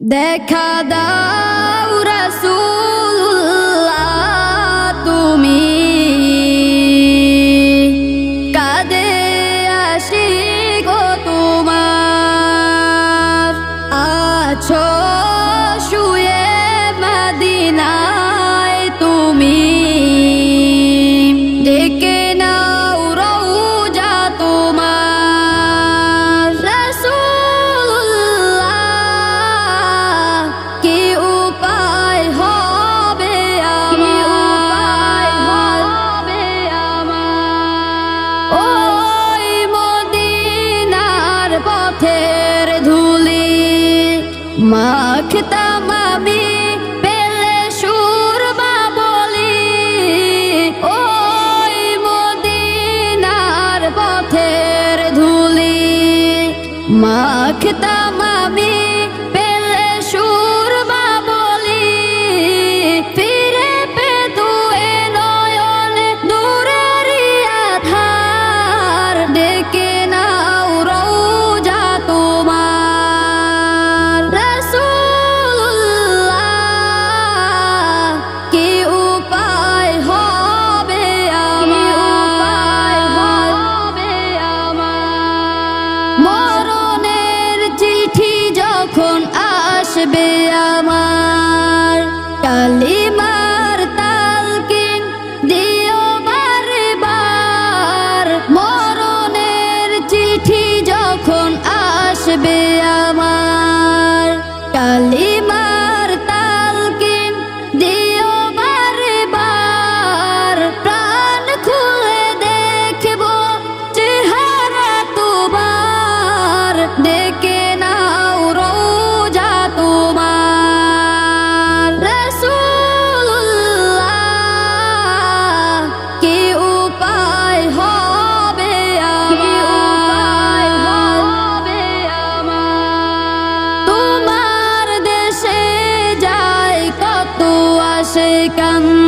দেখা দাও রসুল্লাহ তুমি। কাদে আসি গো তোমার। আছো পথের ধুলি মাখতাম মামি পেলে সুরমা বলি ওই মদিনার পথের ধুলি মাখতাম আসবে আমার কালী sẽ căng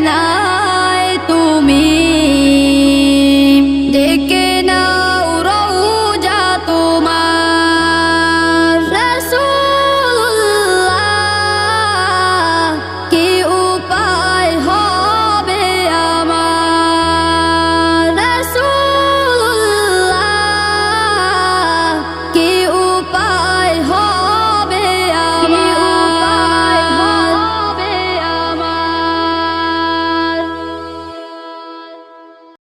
na